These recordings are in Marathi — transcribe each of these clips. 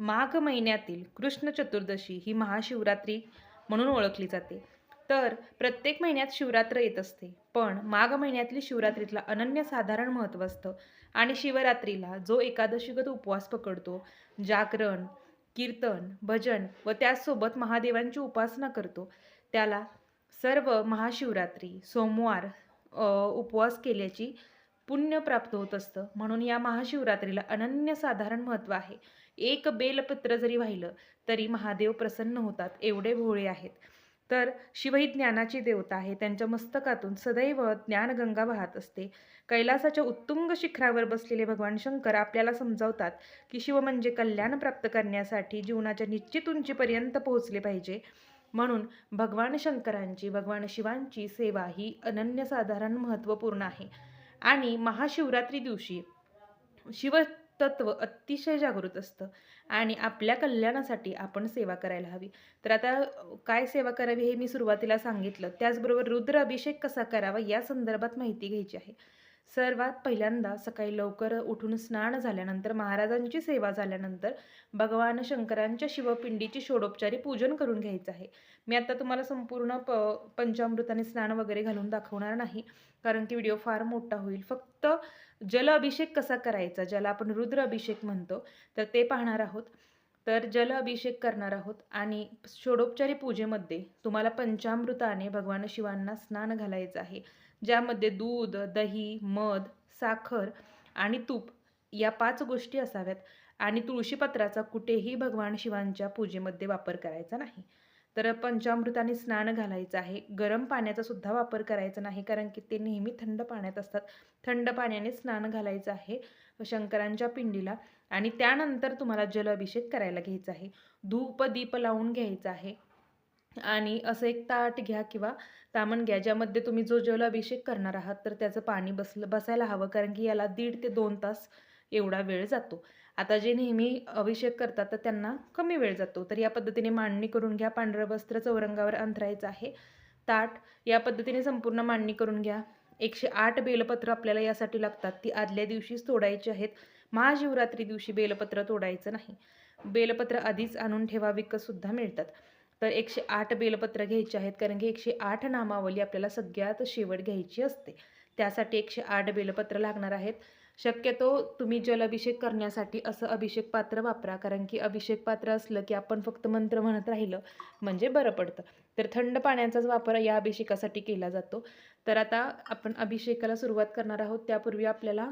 माघ महिन्यातील कृष्ण चतुर्दशी ही महाशिवरात्री म्हणून ओळखली जाते. तर प्रत्येक महिन्यात शिवरात्र येत असते. पण माघ महिन्यातली शिवरात्रीतला अनन्यसाधारण महत्त्व असतं आणि शिवरात्रीला जो एकादशीगत उपवास पकडतो जागरण कीर्तन भजन व त्याचसोबत महादेवांची उपासना करतो त्याला सर्व महाशिवरात्री सोमवार उपवास केल्याची पुण्य प्राप्त होत असतं. म्हणून या महाशिवरात्रीला अनन्यसाधारण महत्त्व आहे. एक बेलपत्र जरी वाहिलं तरी महादेव प्रसन्न होतात एवढे भोळे आहेत. तर शिव ही ज्ञानाची देवता आहे. त्यांच्या मस्तकातून सदैव ज्ञानगंगा वाहत असते. कैलासाच्या उत्तुंग शिखरावर बसलेले भगवान शंकर आपल्याला समजावतात की शिव म्हणजे कल्याण प्राप्त करण्यासाठी जीवनाच्या निश्चित उंचीपर्यंत पोहोचले पाहिजे. म्हणून भगवान शंकरांची भगवान शिवांची सेवा ही अनन्यसाधारण महत्त्वपूर्ण आहे. आणि महाशिवरात्री दिवशी शिवतत्व अतिशय जागृत असतं आणि आपल्या कल्याणासाठी आपण सेवा करायला हवी. तर आता काय सेवा करावी हे मी सुरुवातीला सांगितलं. त्याचबरोबर रुद्र अभिषेक कसा करावा या संदर्भात माहिती घ्यायची आहे. सर्वात पहिल्यांदा सकाळी लवकर उठून स्नान झाल्यानंतर महाराजांची सेवा झाल्यानंतर भगवान शंकरांच्या शिवपिंडीची षोडोपचारी पूजन करून घ्यायचं आहे. मी आता तुम्हाला संपूर्ण प पंचामृताने स्नान वगैरे घालून दाखवणार नाही कारण की व्हिडिओ फार मोठा होईल. फक्त जल अभिषेक कसा करायचा ज्याला आपण रुद्र अभिषेक म्हणतो तर ते पाहणार आहोत. तर जल अभिषेक करणार आहोत आणि षोडोपचारी पूजेमध्ये तुम्हाला पंचामृताने भगवान शिवांना स्नान घालायचं आहे ज्यामध्ये दूध दही मध साखर आणि तूप या पाच गोष्टी असाव्यात. आणि तुळशीपत्राचा कुठेही भगवान शिवांच्या पूजेमध्ये वापर करायचा नाही. तर पंचामृताने स्नान घालायचं आहे. गरम पाण्याचा सुद्धा वापर करायचा नाही कारण की ते नेहमी थंड पाण्यात असतात. थंड पाण्याने स्नान घालायचं आहे शंकरांच्या पिंडीला आणि त्यानंतर तुम्हाला जल अभिषेक करायला घ्यायचा आहे. धूप दीप लावून घ्यायचा आहे आणि असं एक ताट घ्या किंवा तामण घ्या ज्यामध्ये तुम्ही जो जल अभिषेक करणार आहात तर त्याचं पाणी बसलं बसायला हवं कारण की याला दीड ते दोन तास एवढा वेळ जातो. आता जे नेहमी अभिषेक करतात तर त्यांना कमी वेळ जातो. तर या पद्धतीने मांडणी करून घ्या. पांढरं वस्त्र चौरंगावर अंथरायचं आहे. ताट या पद्धतीने संपूर्ण मांडणी करून घ्या. एकशे आठ बेलपत्र आपल्याला यासाठी लागतात. ती आदल्या दिवशीच तोडायची आहेत. महाशिवरात्री दिवशी बेलपत्र तोडायचं नाही. बेलपत्र आधीच आणून ठेवा विकतसुद्धा मिळतात. तर एकशे आठ बेलपत्र घ्यायची आहेत. कारण की एकशे आठ नामावली आपल्याला सगळ्यात शेवट घ्यायची असते. त्यासाठी एकशे आठ बेलपत्र लागणार आहेत. शक्यतो तुम्ही जलाभिषेक करण्यासाठी असं अभिषेक पात्र वापरा कारण की अभिषेक पात्र असलं की आपण फक्त मंत्र म्हणत राहिलं म्हणजे बरं पडतं. तर थंड पाण्याचाच वापर या अभिषेकासाठी केला जातो. तर आता आपण अभिषेकाला सुरुवात करणार आहोत. त्यापूर्वी आपल्याला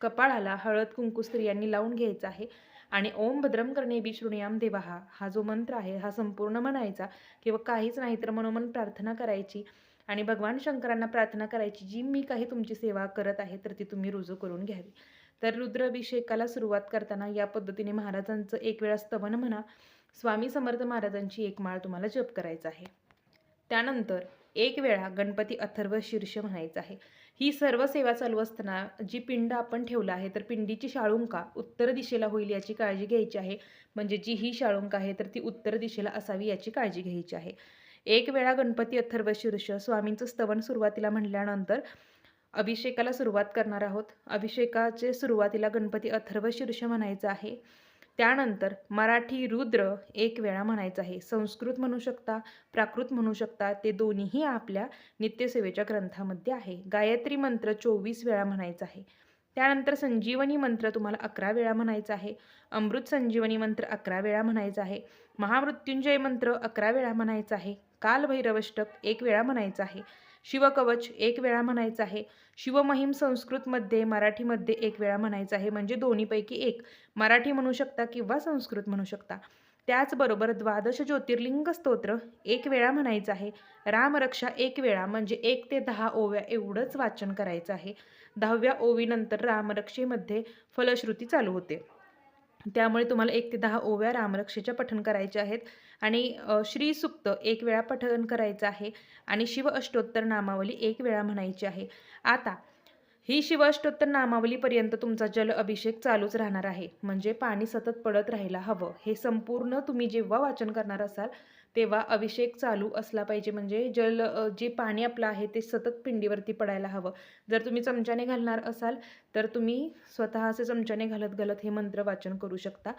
कपाळाला हळद कुंकू स्त्रियांनी लावून घ्यायचं आहे. आणि ओम भद्रम करणे बी शृणुयाम देवाहा हा जो मंत्र आहे हा संपूर्ण म्हणायचा किंवा काहीच नाही तर मनोमन प्रार्थना करायची. आणि भगवान शंकरांना प्रार्थना करायची जी मी काही तुमची सेवा करत आहे तर ती तुम्ही रुजू करून घ्यावी. तर रुद्राभिषेकाला सुरुवात करताना या पद्धतीने महाराजांचं एक वेळा स्तवन म्हणा स्वामी समर्थ महाराजांची एक माळ तुम्हाला जप करायचा आहे. त्यानंतर एक वेळा गणपती अथर्व शीर्ष म्हणायचं आहे. ही सर्व सेवा चालू असताना जी पिंड आपण ठेवलं आहे तर पिंडीची शाळुंका उत्तर दिशेला होईल याची काळजी घ्यायची आहे. म्हणजे जी ही शाळुंका आहे तर ती उत्तर दिशेला असावी याची काळजी घ्यायची आहे. एक वेळा गणपती अथर्व शीर्ष स्वामींचं स्तवन सुरुवातीला म्हणल्यानंतर अभिषेकाला सुरुवात करणार आहोत. अभिषेकाचे सुरुवातीला गणपती अथर्व शीर्ष म्हणायचं आहे. त्यानंतर मराठी रुद्र एक वेळा म्हणायचं आहे. संस्कृत म्हणू शकता प्राकृत म्हणू शकता ते दोन्हीही आपल्या नित्यसेवेच्या ग्रंथामध्ये आहे. गायत्री मंत्र चोवीस वेळा म्हणायचा आहे. त्यानंतर संजीवनी मंत्र तुम्हाला अकरा वेळा म्हणायचा आहे. अमृत संजीवनी मंत्र अकरा वेळा म्हणायचा आहे. महामृत्युंजय मंत्र अकरा वेळा म्हणायचा आहे. कालभैरवष्टक एक वेळा म्हणायचं आहे. शिवकवच एक वेळा म्हणायचं आहे. शिवमहिम संस्कृतमध्ये मराठीमध्ये एक वेळा म्हणायचं आहे. म्हणजे दोन्हीपैकी एक. मराठी म्हणू शकता किंवा संस्कृत म्हणू शकता. त्याचबरोबर द्वादश ज्योतिर्लिंग स्तोत्र एक वेळा म्हणायचं आहे. रामरक्षा एक वेळा म्हणजे एक ते दहा ओव्या एवढंच वाचन करायचं आहे. दहाव्या ओवीनंतर रामरक्षेमध्ये फलश्रुती चालू होते. त्यामुळे तुम्हाला एक ते दहा ओव्या रामरक्षेच्या पठण करायच्या आहेत. आणि अ, श्रीसुक्त एक वेळा पठण करायचं आहे आणि शिव अष्टोत्तर नामावली एक वेळा म्हणायची आहे. आता ही शिव अष्टोत्तर नामावलीपर्यंत तुमचा जल अभिषेक चालूच राहणार आहे. म्हणजे पाणी सतत पडत राहायला हवं. हे संपूर्ण तुम्ही जेव्हा वाचन करणार असाल तेव्हा अभिषेक चालू असला पाहिजे. म्हणजे जल जे पाणी आपलं आहे ते सतत पिंडीवरती पडायला हवं. जर तुम्ही चमच्याने घालणार असाल तर तुम्ही स्वतः असे चमच्याने घालत घालत हे मंत्र वाचन करू शकता.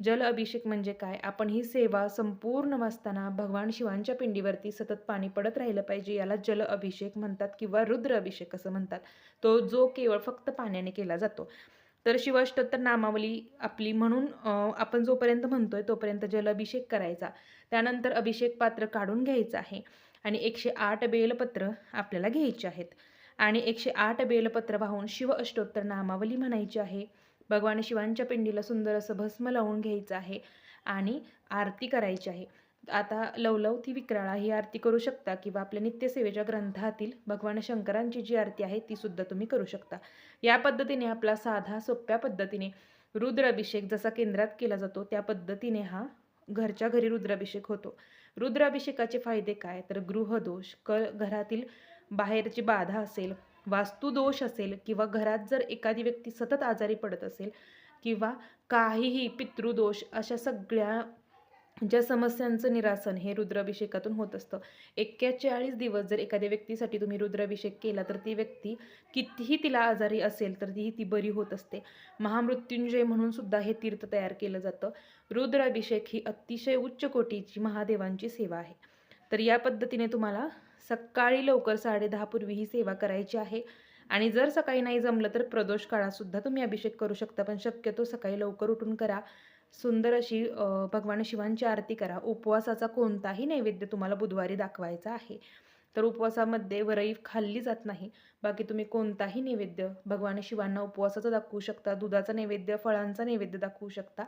जल अभिषेक म्हणजे काय? आपण ही सेवा संपूर्ण वाचताना भगवान शिवांच्या पिंडीवरती सतत पाणी पडत राहिलं पाहिजे. याला जल अभिषेक म्हणतात किंवा रुद्र अभिषेक असं म्हणतात. तो जो केवळ फक्त पाण्याने केला जातो. तर शिवाष्टोत्तर नामावली आपली म्हणून आपण जोपर्यंत म्हणतोय तोपर्यंत जल अभिषेक करायचा. त्यानंतर अभिषेक पात्र काढून घ्यायचं आहे आणि एकशे आठ बेलपत्र आपल्याला घ्यायची आहेत. आणि एकशे आठ बेलपत्र वाहून शिव अष्टोत्तर नामावली म्हणायची आहे. भगवान शिवांच्या पिंडीला सुंदर असं भस्म लावून घ्यायचं आहे आणि आरती करायची आहे. आता लवलवती विक्राळा ही आरती करू शकता किंवा आपल्या नित्यसेवेच्या ग्रंथातील भगवान शंकरांची जी आरती आहे ती सुद्धा तुम्ही करू शकता. या पद्धतीने आपला साधा सोप्या पद्धतीने रुद्राभिषेक जसा केंद्रात केला जातो त्या पद्धतीने हा घरच्या घरी रुद्राभिषेक होतो. रुद्राभिषेकाचे फायदे काय? तर गृहदोष क घरातील बाहेरची बाधा असेल वास्तुदोष असेल किंवा घरात जर एखादी व्यक्ती सतत आजारी पडत असेल किंवा काहीही पितृदोष अशा सगळ्या ज्या समस्यांचं निरासन हे रुद्राभिषेकातून होत असतं. एक्केचाळीस दिवस जर एखाद्या व्यक्तीसाठी तुम्ही रुद्राभिषेक केला तर ती व्यक्ती कितीही तिला आजारी असेल तर तीही ती बरी होत असते. महामृत्युंजय म्हणून सुद्धा हे तीर्थ तयार केलं जातं. रुद्राभिषेक ही अतिशय उच्च कोटीची महादेवांची सेवा आहे. तर या पद्धतीने तुम्हाला सकाळी लवकर साडेदहापूर्वी ही सेवा करायची आहे. आणि जर सकाळी नाही जमलं तर प्रदोष काळातसुद्धा तुम्ही अभिषेक करू शकता पण शक्यतो सकाळी लवकर उठून करा. सुंदर अशी भगवान शिवांची आरती करा. उपवासाचा कोणताही नैवेद्य तुम्हाला बुधवारी दाखवायचा आहे. तर उपवासामध्ये वरई खाल्ली जात नाही. बाकी तुम्ही कोणताही नैवेद्य भगवान शिवांना उपवासाचा दाखवू शकता. दुधाचा नैवेद्य फळांचा नैवेद्य दाखवू शकता.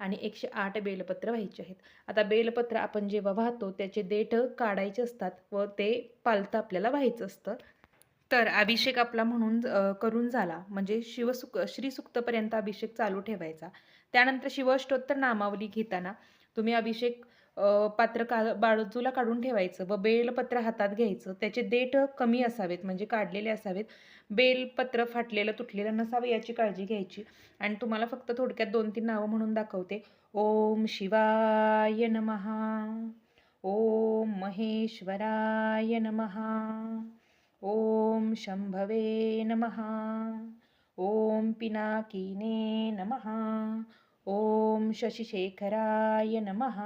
आणि एकशे आठ बेलपत्र व्हायचे आहेत. आता बेलपत्र आपण जेव्हा वाहतो त्याचे देठ काढायचे असतात व ते पालतं आपल्याला व्हायचं असतं. तर अभिषेक आपला म्हणून करून झाला. म्हणजे शिवसुक श्रीसुक्तपर्यंत अभिषेक चालू ठेवायचा. त्यानंतर शिवाष्टोत्तर नामावली घेताना तुम्ही अभिषेक पात्र का बाजूला काढून ठेवायचं व बेलपत्र हातात घ्यायचं. त्याचे देठ कमी असावेत म्हणजे काढलेले असावेत. बेलपत्र फाटलेलं तुटलेलं नसावं याची काळजी घ्यायची. आणि तुम्हाला फक्त थोडक्यात दोन तीन नावं म्हणून दाखवते. ओम शिवाय नमहा. ओम महेश्वराय नमहा. ओम शम्भवे नमः ओम पिनाकिने नमः ओम शशिशेखराय नमः.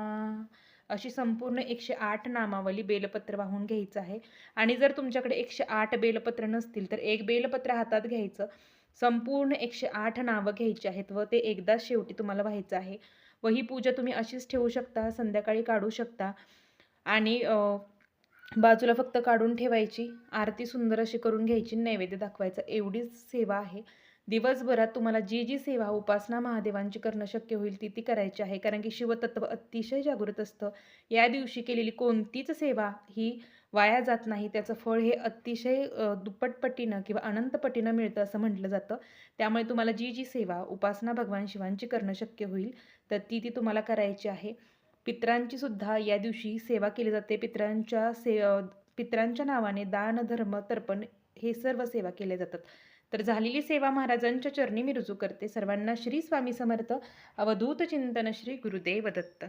अशी संपूर्ण एकशे आठ नामावली बेलपत्र वाहून घ्यायचं आहे. आणि जर तुमच्याकडे एकशे आठ बेलपत्र नसतील तर एक बेलपत्र हातात घ्यायचं. संपूर्ण एकशे आठ नावं घ्यायची आहेत व ते एकदाच शेवटी तुम्हाला व्हायचं आहे. व ही पूजा तुम्ही अशीच ठेवू शकता संध्याकाळी काढू शकता. आणि बाजूला फक्त काढून ठेवायची आरती सुंदर अशी करून घ्यायची नैवेद्य दाखवायचा एवढीच सेवा आहे. दिवसभरात तुम्हाला जी जी सेवा उपासना महादेवांची करणं शक्य होईल ती ती करायची आहे. कारण की शिवतत्व अतिशय जागृत असतं. या दिवशी केलेली कोणतीच सेवा ही वाया जात नाही. त्याचं फळ हे अतिशय दुप्पटपटीनं किंवा अनंतपटीनं मिळतं असं म्हटलं जातं. त्यामुळे तुम्हाला जी जी सेवा उपासना भगवान शिवांची करणं शक्य होईल तर ती ती तुम्हाला करायची आहे. पित्रांची सुद्धा या दिवशी सेवा केली जाते. पित्रांच्या से पित्रांच्या नावाने दान धर्म तर्पण हे सर्व सेवा केल्या जातात. तर झालेली सेवा महाराजांच्या चरणी मी रुजू करते. सर्वांना श्री स्वामी समर्थ. अवधूत चिंतन श्री गुरुदेव दत्त.